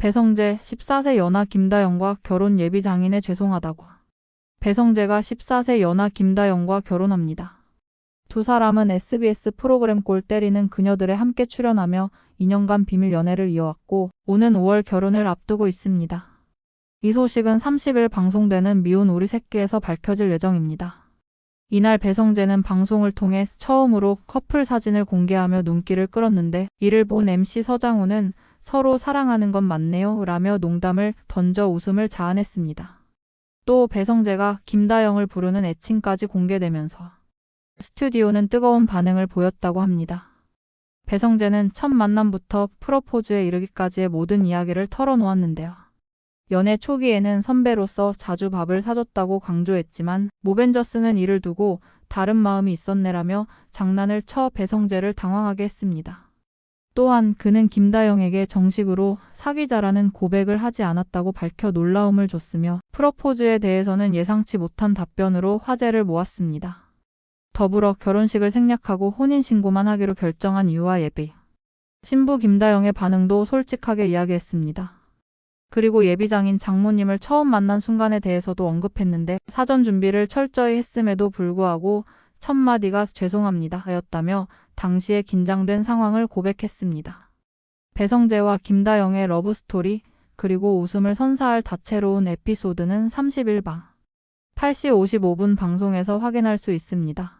배성재 14세 연하 김다영과 결혼 예비 장인에 죄송하다고. 배성재가 14세 연하 김다영과 결혼합니다. 두 사람은 SBS 프로그램 골 때리는 그녀들에 함께 출연하며 2년간 비밀 연애를 이어왔고 오는 5월 결혼을 앞두고 있습니다. 이 소식은 30일 방송되는 미운 우리 새끼에서 밝혀질 예정입니다. 이날 배성재는 방송을 통해 처음으로 커플 사진을 공개하며 눈길을 끌었는데 이를 본 MC 서장훈은 서로 사랑하는 건 맞네요 라며 농담을 던져 웃음을 자아냈습니다. 또 배성재가 김다영을 부르는 애칭까지 공개되면서 스튜디오는 뜨거운 반응을 보였다고 합니다. 배성재는 첫 만남부터 프로포즈에 이르기까지의 모든 이야기를 털어놓았는데요. 연애 초기에는 선배로서 자주 밥을 사줬다고 강조했지만 모벤저스는 이를 두고 다른 마음이 있었네라며 장난을 쳐 배성재를 당황하게 했습니다. 또한 그는 김다영에게 정식으로 사귀자라는 고백을 하지 않았다고 밝혀 놀라움을 줬으며 프로포즈에 대해서는 예상치 못한 답변으로 화제를 모았습니다. 더불어 결혼식을 생략하고 혼인신고만 하기로 결정한 이유와 예비. 신부 김다영의 반응도 솔직하게 이야기했습니다. 그리고 예비장인 장모님을 처음 만난 순간에 대해서도 언급했는데 사전 준비를 철저히 했음에도 불구하고 첫 마디가 죄송합니다 하였다며 당시의 긴장된 상황을 고백했습니다. 배성재와 김다영의 러브스토리 그리고 웃음을 선사할 다채로운 에피소드는 30일 밤 8시 55분 방송에서 확인할 수 있습니다.